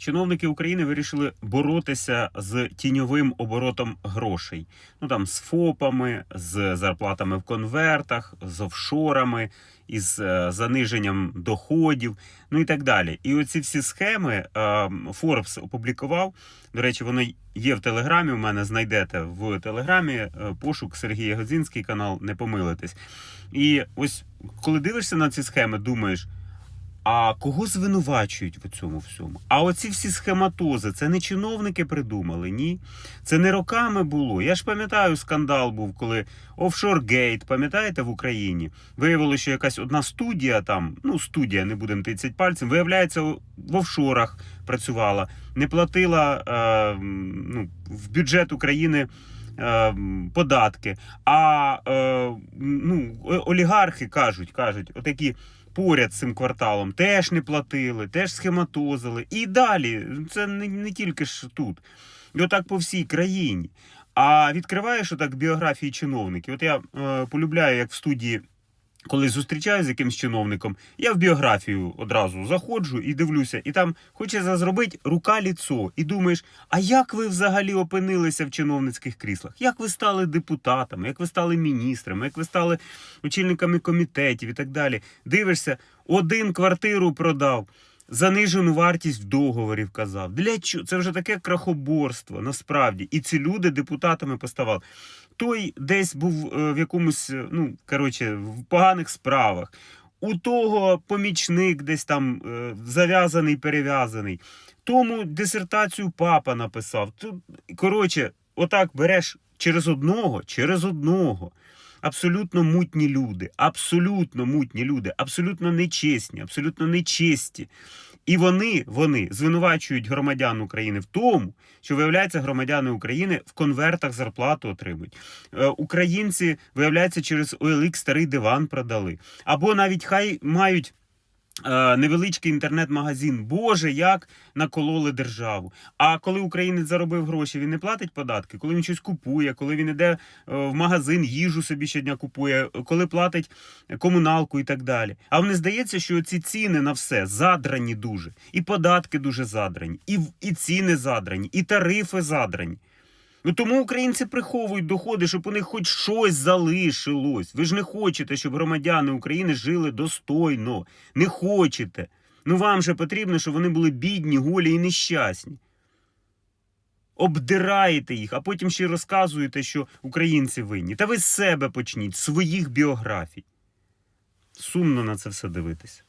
чиновники України вирішили боротися з тіньовим оборотом грошей. Ну там з ФОПами, з зарплатами в конвертах, з офшорами, із е, заниженням доходів, ну і так далі. І оці всі схеми е, Forbes опублікував. До речі, воно є в Телеграмі. У мене знайдете в Телеграмі е, пошук Сергія Годзінський канал, не помилитесь. І ось коли дивишся на ці схеми, думаєш. А кого звинувачують в цьому всьому? А оці всі схематози, це не чиновники придумали, ні. Це не роками було. Я ж пам'ятаю, скандал був, коли офшоргейт, пам'ятаєте, в Україні виявилося, що якась одна студія там, ну студія, не будемо тицять пальцем, виявляється, в офшорах працювала, не платила е, ну, в бюджет України. Е, Податки, а е, ну, олігархи кажуть, кажуть, отакі поряд з цим кварталом теж не платили, теж схематозили. І далі. Це не, не тільки ж тут. І отак по всій країні. А відкриваєш отак біографії чиновників. От я е, полюбляю, як в студії. Коли зустрічаюся з якимсь чиновником, я в біографію одразу заходжу і дивлюся, і там хоче зробити рука ліцо. І думаєш, а як ви взагалі опинилися в чиновницьких кріслах? Як ви стали депутатами, як ви стали міністрами, як ви стали очільниками комітетів і так далі? Дивишся, один квартиру продав, занижену вартість в договорі вказав. Для чого? Це вже таке крахоборство, насправді. І ці люди депутатами поставали. Той десь був е, в якомусь, е, ну коротше, в поганих справах. У того помічник десь там е, зав'язаний, перев'язаний. Тому дисертацію папа написав. Коротше, отак береш через одного, через одного. Абсолютно мутні люди, абсолютно мутні люди, абсолютно нечесні, абсолютно нечесті. І вони, вони звинувачують громадян України в тому, що виявляється, громадяни України в конвертах зарплату отримують. Е, Українці, виявляється, через OLX старий диван продали. Або навіть хай мають. Е, Невеличкий інтернет-магазин. Боже, як накололи державу. А коли українець заробив гроші, він не платить податки, коли він щось купує, коли він іде е, в магазин, їжу собі щодня купує, коли платить комуналку і так далі. А мені здається, що ці ціни на все задрані дуже. І податки дуже задрані, і, і ціни задрані, і тарифи задрані. Ну тому українці приховують доходи, щоб у них хоч щось залишилось. Ви ж не хочете, щоб громадяни України жили достойно. Не хочете. Ну вам же потрібно, щоб вони були бідні, голі і нещасні. Обдираєте їх, а потім ще й розказуєте, що українці винні. Та ви з себе почніть, своїх біографій. Сумно на це все дивитися.